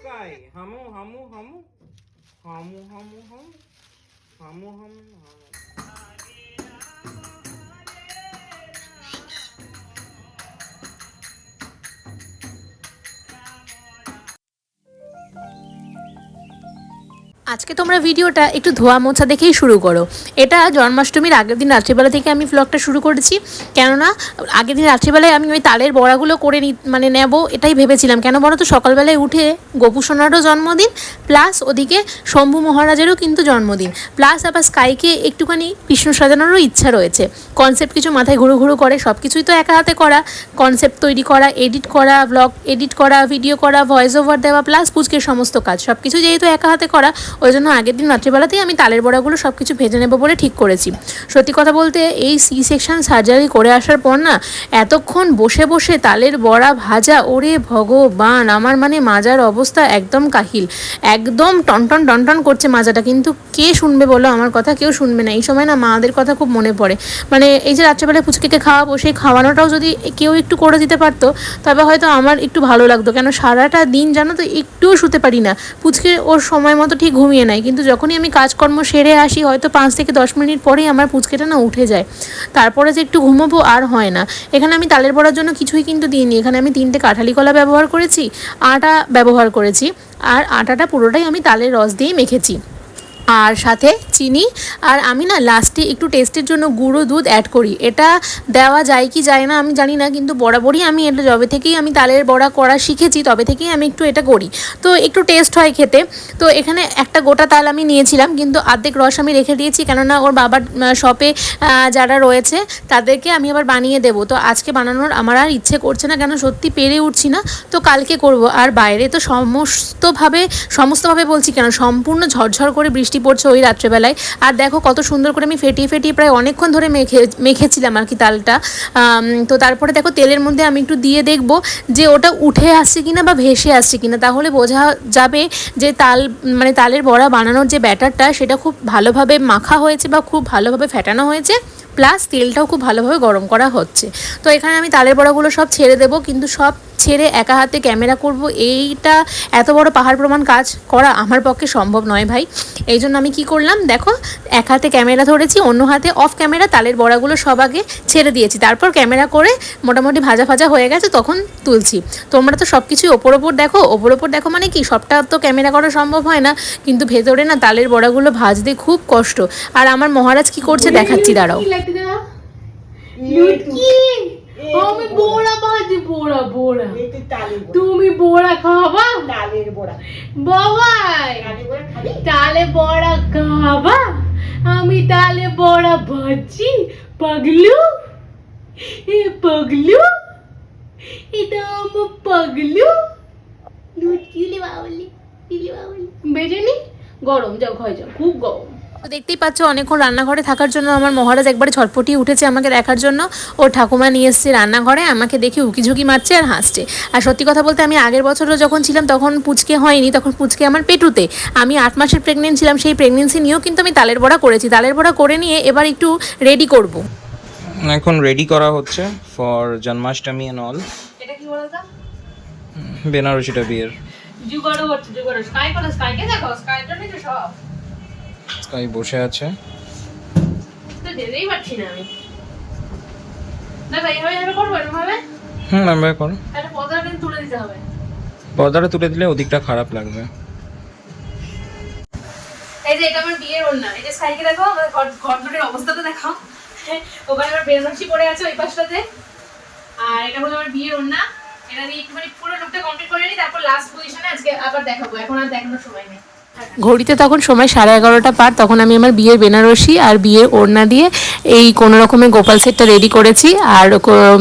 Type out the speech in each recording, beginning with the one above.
sky. Hamu, hamu, hamu. Hamu, hamu, hamu. Hamu, hamu, hamu. আজকে তোমরা ভিডিওটা একটু ধোয়া মোছা দেখেই শুরু করো। এটা জন্মাষ্টমীর আগের দিন রাত্রিবেলা থেকে আমি ব্লগটা শুরু করেছি। কেননা, আগের দিন রাত্রিবেলায় আমি ওই তালের বড়াগুলো করে নি মানে নেব এটাই ভেবেছিলাম। কেন বলো তো, সকালবেলায় উঠে গোপুসোনারও জন্মদিন প্লাস ওদিকে শম্ভু মহারাজেরও কিন্তু জন্মদিন। প্লাস আবার স্কাইকে একটুখানি কৃষ্ণ সাজানোরও ইচ্ছা রয়েছে। কনসেপ্ট কিছু মাথায় ঘুরু ঘুরু করে সব কিছুই তো একা হাতে করা। কনসেপ্ট তৈরি করা এডিট করা ব্লগ এডিট করা ভিডিও করা ভয়েস ওভার দেওয়া প্লাস পুচকের সমস্ত কাজ। সব কিছু যেহেতু একা হাতে করা ওই জন্য আগের দিন রাত্রিবেলাতেই আমি তালের বড়াগুলো সব কিছু ভেজে নেব বলে ঠিক করেছি। সত্যি কথা বলতে এই সি সেকশন সার্জারি করে আসার পর না, এতক্ষণ বসে বসে তালের বড়া ভাজা, ওরে ভগবান, আমার মানে মাজার অবস্থা একদম কাহিল। একদম টনটন টনটন করছে মাজাটা, কিন্তু কে শুনবে বলো? আমার কথা কেউ শুনবে না। এই সময় না মাদের কথা খুব মনে পড়ে। মানে এই যে রাত্রেবেলায় ফুচকেকে খাওয়াবো, সেই খাওয়ানোটাও যদি কেউ একটু করে দিতে পারতো, তবে হয়তো আমার একটু ভালো লাগতো। কেন সারাটা দিন জানো তো একটুও শুতে পারি না। পুচকে ওর সময় মতো ঠিক ঘুমিয়ে নেয়। কিন্তু যখনই আমি কাজকর্ম সেরে আসি, হয়তো পাঁচ থেকে দশ মিনিট পরেই আমার পুচকেটা না উঠে যায়। তারপরে যে একটু ঘুমোবো আর হয় না। এখানে আমি তালের পড়ার জন্য কিছুই কিন্তু দিইনি। এখানে আমি তিনটে কাঁঠালি কলা ব্যবহার করেছি, আটা ব্যবহার করেছি, আর আটাটা পুরোটাই আমি তালের রস দিয়ে মেখেছি। আর সাথে চিনি। আর আমি না লাস্টে একটু টেস্টের জন্য গুঁড়ো দুধ অ্যাড করি। এটা দেওয়া যায় কি যায় না আমি জানি না, কিন্তু বরাবরই আমি এটা যবে থেকেই আমি তালের বড়া করা শিখেছি, তবে থেকেই আমি একটু এটা করি। তো একটু টেস্ট হয় খেতে। তো এখানে একটা গোটা তাল আমি নিয়েছিলাম, কিন্তু অর্ধেক রস আমি রেখে দিয়েছি, কেননা ওর বাবার শপে যারা রয়েছে, তাদেরকে আমি আবার বানিয়ে দেবো। তো আজকে বানানোর আমার আর ইচ্ছে করছে না কেন সত্যি পেরে উঠছি না। তো কালকে করব। আর বাইরে তো সমস্তভাবে সমস্তভাবে বলছি কেন, সম্পূর্ণ ঝরঝর করে বৃষ্টি পড়ছে ওই রাত্রেবেলায়। আর দেখো কত সুন্দর করে আমি ফেটিয়ে ফেটিয়ে প্রায় অনেকক্ষণ ধরে মেখে, মেখেছিলাম আর কি তালটা। তো তারপরে দেখো তেলের মধ্যে আমি একটু দিয়ে দেখব যে ওটা উঠে আসছে কিনা বা ভেসে আসছে কিনা। তাহলে বোঝা যাবে যে তাল মানে তালের বড়া বানানোর যে ব্যাটারটা, সেটা খুব ভালোভাবে মাখা হয়েছে বা খুব ভালোভাবে ফেটানো হয়েছে। প্লাস তেলটাও খুব ভালোভাবে গরম করা হচ্ছে। তো এখানে আমি তালের বড়াগুলো সব ছেড়ে দেবো, কিন্তু সব ছেড়ে একা হাতে ক্যামেরা করব, এইটা এত বড় পাহাড় প্রমাণ কাজ করা আমার পক্ষে সম্ভব নয় ভাই। এই জন্য আমি কি করলাম, দেখো, এক হাতে ক্যামেরা ধরেছি, অন্য হাতে অফ ক্যামেরা, তালের বড়াগুলো সব আগে ছেড়ে দিয়েছি। তারপর ক্যামেরা করে মোটামুটি ভাজা ভাজা হয়ে গেছে, তখন তুলছি। তোমরা তো সব কিছুই ওপর ওপর দেখো, ওপর ওপর দেখো মানে কি, সবটা তো ক্যামেরা করা সম্ভব হয় না, কিন্তু ভেতরে না তালের বড়াগুলো ভাজতে খুব কষ্ট। আর আমার মহারাজ কি করছে, দেখাচ্ছি, দাঁড়াও। লুটকি আমি বোড়া ভাজি বোড়া বোড়া তুমি বোড়া খাবা তালের বড়া বাবাই তালে বড়া খাবা আমি তালে বড়া ভাজি পাগলু এ পাগলু এটা আমার পাগলু লুটকিলি বাউলি বাউলি বেজেনি গরম যাও ঘরে যাও খুব গরম তো দেখতেই পাচ্ছ অনেকক্ষণ রান্নাঘরে থাকার জন্য আমার মহারাজ একবারে ছটপটিয়ে উঠেছে আমাকে দেখার জন্য। ও ঠাকুমা নিয়ে এসছে রান্নাঘরে আমাকে দেখে উকিঝুঁকি মারছে আর হাসছে। আর সত্যি কথা বলতে আমি আগের বছরও যখন ছিলাম তখন পুচকে হয়নি তখন পুচকে আমার পেটুতে। আমি আট মাসের প্রেগনেন্ট ছিলাম সেই প্রেগনেন্সি নিয়েও কিন্তু আমি তালের বড়া করেছি। তালের বড়া করে নিয়ে এবার একটু রেডি করব। এখন রেডি করা হচ্ছে ফর জন্মাষ্টমী অ্যান্ড অল এটা কি বলতো বেনারসিটা বিয়ের। জুগাড়ো হচ্ছে জুগাড়ো স্কাই করো স্কাইকে দেখো? স্কাইর জন্যই তো সব। স্কাই বসে আছে। হুম করো। তুলে পর্দাটা তুলে দিলে ওদিকটা খারাপ লাগবে। এই যে এটা আমার বিয়ের ওড়না। এই যে স্কাইকে দেখো আমার ঘর ঘর দুটির অবস্থাটা দেখো ওখানে আমার বেনারসি পড়ে আছে ওই পাশটাতে। আর এটা হলো আমার বিয়ের ওড়না। এটা দিয়ে একটুখানি পুরো লুকটা কমপ্লিট করে নিই তারপর লাস্ট পজিশনে আজকে আবার দেখাবো। এখন আর দেখানোর সময় নেই। ঘড়িতে তখন সময় সাড়ে এগারোটা পার, তখন আমি আমার বিয়ের বেনারসি আর বিয়ের ওড়না দিয়ে এই কোনো রকমের গোপাল সেটটা রেডি করেছি। আর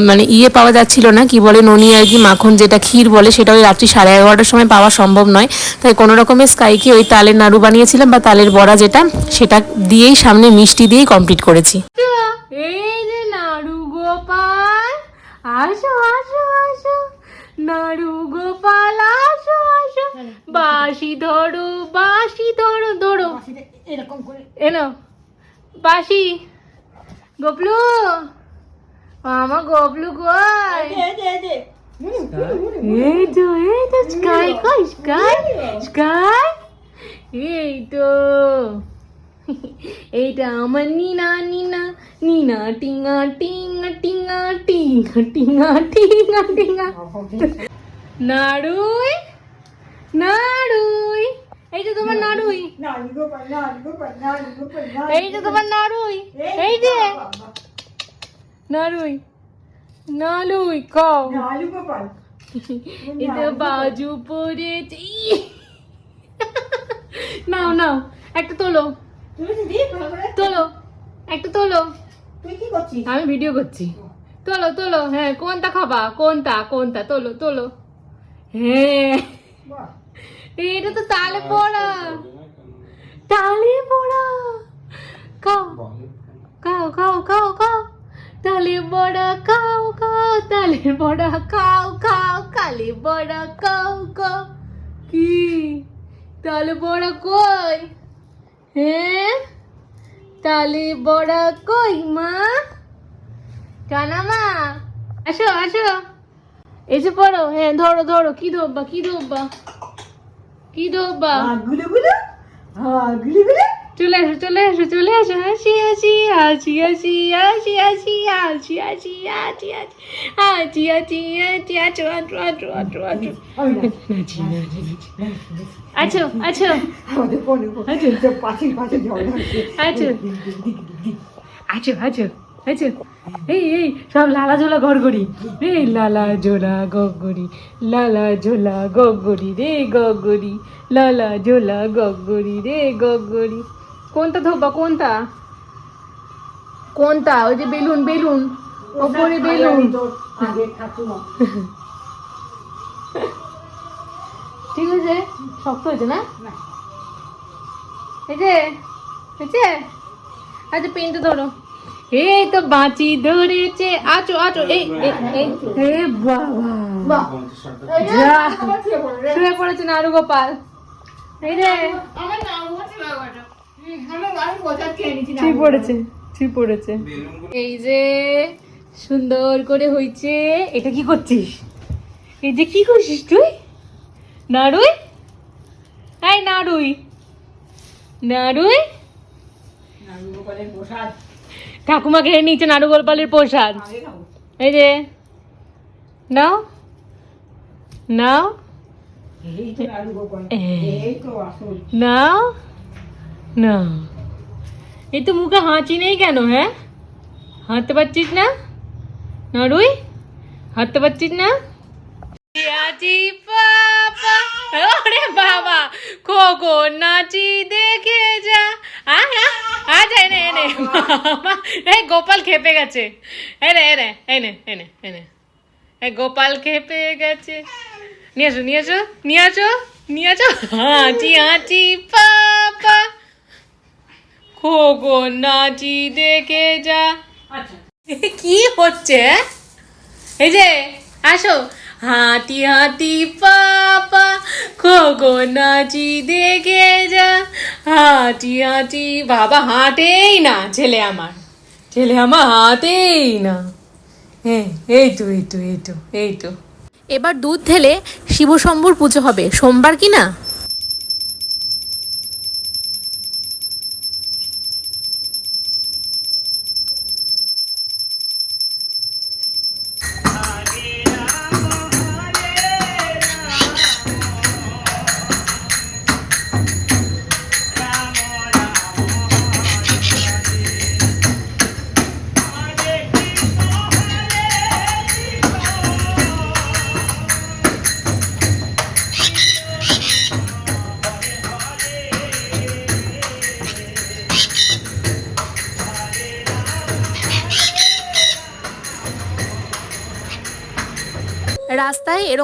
মানে ইয়ে পাওয়া যাচ্ছিল না, কি বলে ননি আর কি মাখন যেটা ক্ষীর বলে সেটা ওই রাত্রি সাড়ে এগারোটার সময় পাওয়া সম্ভব নয়। তাই কোনো রকমের স্কাইকে ওই তালের নাড়ু বানিয়েছিলাম বা তালের বড়া যেটা, সেটা দিয়েই সামনে মিষ্টি দিয়েই কমপ্লিট করেছি। এই যে নাড়ু গোপাল, আসো আসো আসো। নাড়ু গোপাল আসো আসো। বাঁশি ধরো বাঁশি ধরো ধরো। এরকম করে। এনো। বাঁশি। গোপলু। আমার গোপলু কই? দে দে দে এই তো এই তো স্কাই কই স্কাই? স্কাই? এই তো। এইটা আমার নিনা নিনা নিনা টিঙা টিঙা টিঙা টিঙা টিঙা টিঙা টিঙা নাড়ুই নাড়ুই এই তো তোমার নাড়ুই এই তো তোমার নাড়ুই এই যে নাড়ুই নানি গোপাল এটা বাজু পড়েছে! নাও নাও একটা তোলো তোলো একটা তোলো। তুই কি করছিস? আমি ভিডিও করছি। তোলো তোলো হ্যাঁ কোনটা খাবা? কোনটা কোনটা? তোলো তোলো। হ্যাঁ। এটা তো তালে পড়া। তালে পড়া। খাও। খাও খাও খাও খাও। তালে বড়া খাও খাও। তালে বড়া খাও খাও। কালে বড়া খাও খাও। কি? তালে বড়া কই? হ্যাঁ? তালে বড়া কই মা? কানা মা? আসো আসো। এসে পড়ো হ্যাঁ ধরো ধরো, কি ধরবা কি ধরবা কি হ্যাঁ গুলো গুলো? হ্যাঁ গুলো গুলো? চলে আসো চলে আসো চলে আসো হাসি হাসি হাসি হাসি হাসি হাসি হাসি হাসি হাসি হাসি হাসি হাসি হাসি আছো আছো আছো আছো আছো আছো আছো আচ্ছা। আছো আছো আছো আছো এই এই সব লালা ঝোলা গড়গড়ি এই লালা ঝোলা গগড়ি লালা ঝোলা গগড়ি রে গগড়ি লালা ঝোলা গগড়ি রে গগড়ি কোনটা ধোবা কোনটা? কোনটা? ওই যে বেলুন বেলুন। ওপরে বেলুন। ঠিক আছে? শক্ত হয়েছে না? না। এই যে। হয়েছে আচ্ছা পেনটা ধরো। এই তো বাঁচি ধরেছে। আচো আচো এই এই এই। হে বাবা। শুয়ে পড়েছে নারু গোপাল? এই রে ছি পড়েছে ছি পড়েছে। এই যে সুন্দর করে হইছে এটা কি করছিস? এই যে কি করছিস তুই? নাড়ুই? এই নাড়ুই। নাড়ুই? ঠাকুমা খেয়ে নিচ্ছে নাড়ু গোপালের প্রসাদ। এই যে নাও। নাও। নাও। না। এই তো মুখে হাঁচি নেই কেন হ্যাঁ? হাঁটতে পারছিস না? নাড়ুই হাঁটতে পারছিস না? ওরে বাবা খোকো নাচি দেখে যা। আয় আয়, আয় যা এনে এই গোপাল খেপে গেছে। এনে এনে এনে এনে এনে। এই গোপাল খেপে গেছে। নিয়ে আসো নিয়ে আসো নিয়ে আসো নিয়ে আসো। হাঁচি হাঁচি পাপা খোগো নাচি দেখে যা। আচ্ছা। কি হচ্ছে? এই যে আসো। হাতি হাতি পাপা খোগো নাচি দেখে যা। হাঁটি হাঁটি বাবা হাঁটেই না ছেলে আমার। ছেলে আমার হাঁটেই না। হ্যাঁ এই তো এই তো এই তো এই তো। এবার দুধ ঢেলে শিবশম্ভুর পুজো হবে। সোমবার কি না?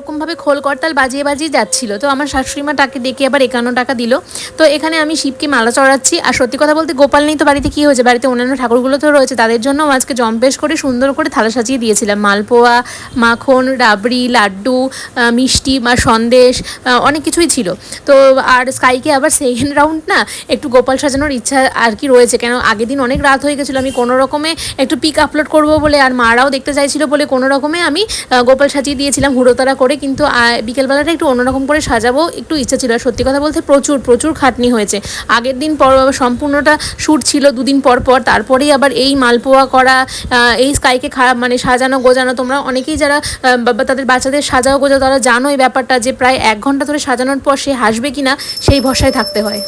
এরকমভাবে খোল করতাল বাজিয়ে বাজিয়ে যাচ্ছিল। তো আমার শাশুড়ি মা তাকে ডেকে আবার একান্ন টাকা দিল। তো এখানে আমি শিবকে মালা চড়াচ্ছি। আর সত্যি কথা বলতে গোপাল নেই তো বাড়িতে কী হয়েছে? বাড়িতে অন্যান্য ঠাকুরগুলো তো রয়েছে। তাদের জন্য আজকে জম্পেশ করে সুন্দর করে থালা সাজিয়ে দিয়েছিলাম। মালপোয়া, মাখন, রাবড়ি, লাড্ডু মিষ্টি, বা সন্দেশ অনেক কিছুই ছিল। তো আর স্কাইকে আবার সেকেন্ড রাউন্ড না একটু গোপাল সাজানোর ইচ্ছা আর কি রয়েছে। কেন আগের দিন অনেক রাত হয়ে গেছিল। আমি কোনো রকমে একটু পিক আপলোড করব বলে আর মারাও দেখতে চাইছিল বলে কোনো রকমে আমি গোপাল সাজিয়ে দিয়েছিলাম। হুড়োতারা করে কিন্তু বিকেলবেলাটা একটু অন্যরকম করে সাজাবো। একটু ইচ্ছা ছিল, আর সত্যি কথা বলতে প্রচুর প্রচুর খাটনি হয়েছে। আগের দিন পর সম্পূর্ণটা শ্যুট ছিল দুদিন পর পর। তারপরেই আবার এই মালপোয়া করা এই স্কাইকে খারাপ মানে সাজানো, গোজানো, তোমরা অনেকেই যারা বা- তাদের বাচ্চাদের সাজাও গোজা তারা জানো এই ব্যাপারটা যে, প্রায় এক ঘণ্টা ধরে সাজানোর পর সে হাসবে কিনা, সেই ভরসায় থাকতে হয়।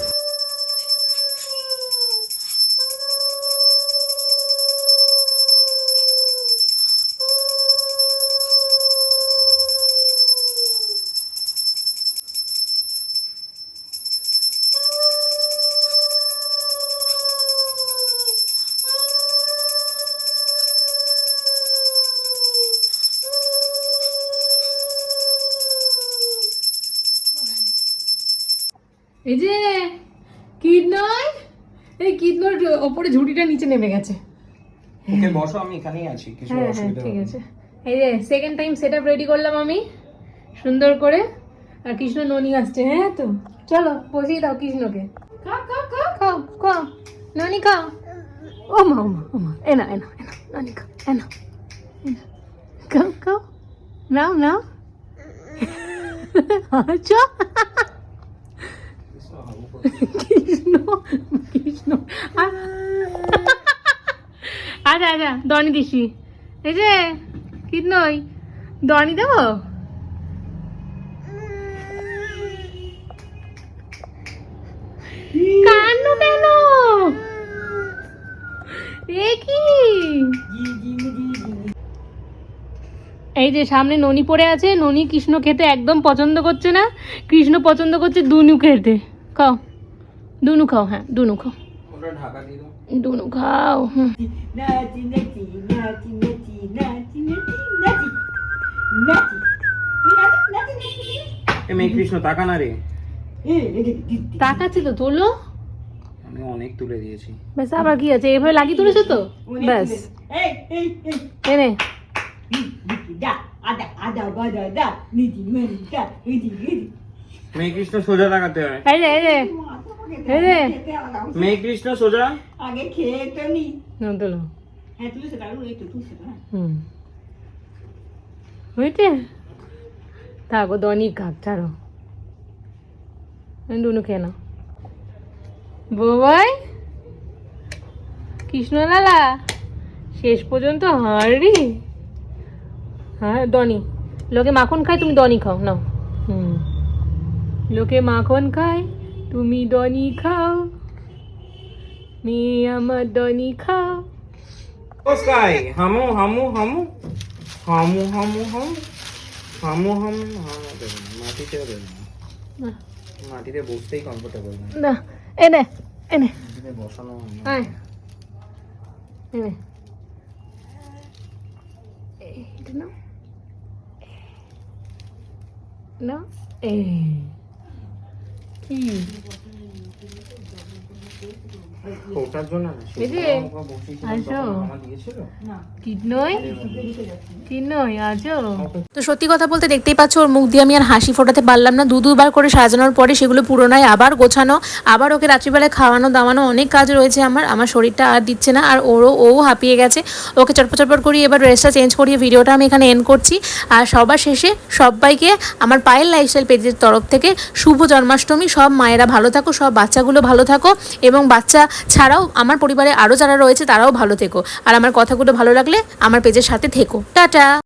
কিডনোর ওপরে ঝুড়িটা নিচে নেমে গেছে। ওকে বসো আমি এখানেই আছি কিছু হ্যাঁ হ্যাঁ অসুবিধা ঠিক আছে। এই যে second time set up ready করলাম আমি। সুন্দর করে। আর কৃষ্ণ ননি আসছে হ্যাঁ তো? চলো বসিয়ে দাও কৃষ্ণকে। খাও খাও খাও। খাও খাও। ননি খাও। ও মা ও মা ও মা এনা এনা এনা ননি খাও এনা এনা খাও খাও। নাও নাও। আচ্ছা। কৃষ্ণ কৃষ্ণ আচ্ছা আচ্ছা দনি দিছি। এই যে কিতনই? দনি দেবো? কান্নু কেন? এ কি? এই যে সামনে ননি পড়ে আছে ননি কৃষ্ণ খেতে একদম পছন্দ করছে না কৃষ্ণ পছন্দ করছে দুনু খেতে খাও দুনু খাও হ্যাঁ দুনু খাও দুনু খাও কৃষ্ণ তো তোলো আমি অনেক তুলে দিয়েছি ব্যাস আবার কি আছে এভাবে লাগিয়ে তুলেছো তো ব্যাস এনে দা আদা আদা বাদা দা নিচি মেরি দা নিচি নিচি মেয়ে কৃষ্ণ সোজা লাগাতে হয়। এই রে এই রে এই রে মেয়ে কৃষ্ণ সোজা? আগে খেয়ে তো নি। হ্যাঁ তুই সেটা এই তো তুই সেটা হুম। হয়েছে থাকো দনি কাক ছাড়ো। দুনু নাও। বৌবাই কৃষ্ণলালা শেষ পর্যন্ত হাঁড়ি? হ্যাঁ দনি। লোকে মাখন খায় তুমি দনি খাও নাও। হুম। লোকে মাখন খায় তুমি দনি খাও। মেয়ে আমার দনি খাও। স্কাই হামু হামু হামু। হামু হামু হামু। হামু হামু না মাটিতে না। না। বসতেই কমফোর্টেবল না। না এনে এনে বসানো হয় না। এনে এই, এটা নাও। না এই কি ওটার জন্য তো সত্যি কথা বলতে দেখতেই পাচ্ছ ওর মুখ দিয়ে আমি আর হাসি ফোটাতে পারলাম না। দু দুবার করে সাজানোর পরে সেগুলো পুরোনায় আবার গোছানো আবার ওকে রাত্রিবেলায় খাওয়ানো দাওয়ানো অনেক কাজ রয়েছে আমার। আমার শরীরটা আর দিচ্ছে না আর ওরও ও হাঁপিয়ে গেছে। ওকে চটপট চটপট করিয়ে এবার ড্রেসটা চেঞ্জ করিয়ে ভিডিওটা আমি এখানে এন্ড করছি। আর সবার শেষে সবাইকে আমার পায়ের লাইফস্টাইল পেজের তরফ থেকে শুভ জন্মাষ্টমী সব মায়েরা ভালো থাকো সব বাচ্চাগুলো ভালো থাকো এবং বাচ্চা ছাড়াও আমার পরিবারে আরও যারা রয়েছে তারাও ভালো থেকো। আর আমার কথাগুলো ভালো লাগলে আমার পেজের সাথে থেকো। টাটা!